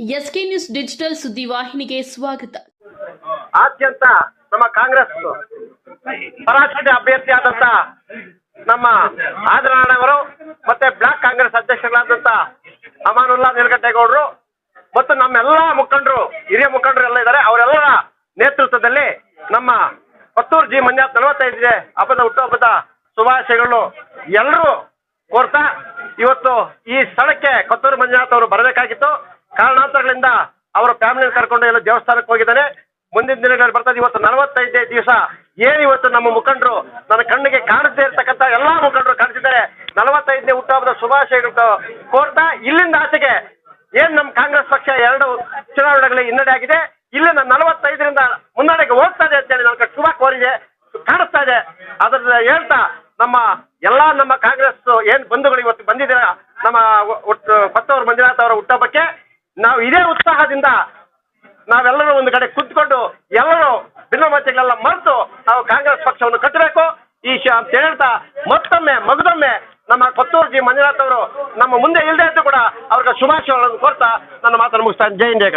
SK news digital ಸುದ್ದಿವಾಹಿನಿಗೆ ಸ್ವಾಗತ. ಆದ್ಯಂತ ನಮ್ಮ ಕಾಂಗ್ರೆಸ್ ಪರಾಶಕ್ತಿ ಅಭ್ಯರ್ಥಿ ಆದಂತ ನಮ್ಮ ಆದರಾಣವರು ಮತ್ತೆ ಬ್ಲಾಕ್ ಕಾಂಗ್ರೆಸ್ ಅಧ್ಯಕ್ಷರಾದಂತ ಅಮಾನುಲ್ಲಾ ನೀಲಗಟ್ಟೇಗೌಡರು ಮತ್ತು ನಮ್ಮೆಲ್ಲ ಮುಖಂಡರು, ಹಿರಿಯ ಮುಖಂಡರು ಎಲ್ಲ ಇದ್ದಾರೆ. ಅವರೆಲ್ಲರ ನೇತೃತ್ವದಲ್ಲಿ ನಮ್ಮ ಪತ್ತೂರು ಜಿ ಮಂಜಾತ್ ನಲವತ್ತೈದಿದೆ ಹಬ್ಬದ ಹುಟ್ಟುಹಬ್ಬದ ಶುಭಾಶಯಗಳು ಎಲ್ಲರೂ ಕೋರ್ತಾ ಇವತ್ತು ಈ ಸ್ಥಳಕ್ಕೆ ಕೊತ್ತೂರು ಮಂಜುನಾಥ್ ಅವರು ಬರಬೇಕಾಗಿತ್ತು. ಕಾರಣಾಂತರಗಳಿಂದ ಅವರ ಫ್ಯಾಮಿಲಿ ಕರ್ಕೊಂಡು ಎಲ್ಲ ದೇವಸ್ಥಾನಕ್ಕೆ ಹೋಗಿದ್ದಾನೆ. ಮುಂದಿನ ದಿನಗಳಲ್ಲಿ ಬರ್ತದೆ ಇವತ್ತು ನಲವತ್ತೈದನೇ ದಿವಸ. ಏನು ಇವತ್ತು ನಮ್ಮ ಮುಖಂಡರು? ನನ್ನ ಕಣ್ಣಿಗೆ ಕಾಣಿಸದೇ ಇರ್ತಕ್ಕಂಥ ಎಲ್ಲಾ ಮುಖಂಡರು ಕಾಣಿಸಿದ್ದಾರೆ. ನಲವತ್ತೈದನೇ ಹುಟ್ಟುಹಬ್ಬದ ಶುಭಾಶಯಗಳು ಕೋರ್ತಾ ಇಲ್ಲಿಂದ ಆಚೆಗೆ ಏನ್ ನಮ್ಮ ಕಾಂಗ್ರೆಸ್ ಪಕ್ಷ ಎರಡು ಚುನಾವಣೆಗಳಲ್ಲಿ ಹಿನ್ನಡೆ ಆಗಿದೆ. ಇಲ್ಲಿಂದ ನಲವತ್ತೈದರಿಂದ ಮುನ್ನಡೆಗೆ ಹೋಗ್ತಾ ಇದೆ ಅಂತೇಳಿ ನನಗೆ ಶುಭ ಕೋರಿದೆ. ಕಾಣಿಸ್ತಾ ಇದೆ. ಅದ್ರ ಹೇಳ್ತಾ ನಮ್ಮ ಎಲ್ಲಾ ನಮ್ಮ ಕಾಂಗ್ರೆಸ್ ಏನ್ ಬಂಧುಗಳು ಇವತ್ತು ಬಂದಿದ್ದೀರಾ? ನಮ್ಮ ಕೊತ್ತೂರು ಮಂಜುನಾಥ್ ಅವರ ಹುಟ್ಟಹಬ್ಬಕ್ಕೆ ನಾವು ಇದೇ ಉತ್ಸಾಹದಿಂದ ನಾವೆಲ್ಲರೂ ಒಂದು ಕಡೆ ಕುತ್ಕೊಂಡು ಎಲ್ಲರೂ ಭಿನ್ನಮತಗಳೆಲ್ಲ ಮರೆತು ನಾವು ಕಾಂಗ್ರೆಸ್ ಪಕ್ಷವನ್ನು ಕಟ್ಟಬೇಕು. ಈ ಶ ಅಂತ ಹೇಳ್ತಾ ಮತ್ತೊಮ್ಮೆ, ಮಗದೊಮ್ಮೆ ನಮ್ಮ ಕೊತ್ತೂರು ಜಿ ಮಂಜುನಾಥ್ ಅವರು ನಮ್ಮ ಮುಂದೆ ಇಲ್ಲದೆ ಇದ್ದು ಕೂಡ ಅವ್ರಿಗೆ ಶುಭಾಶಯಗಳನ್ನು ಕೋರ್ತಾ ನನ್ನ ಮಾತನ್ನು ಮುಗಿಸ್ತಾ ಜೈ ಇಂಡಿಯಾ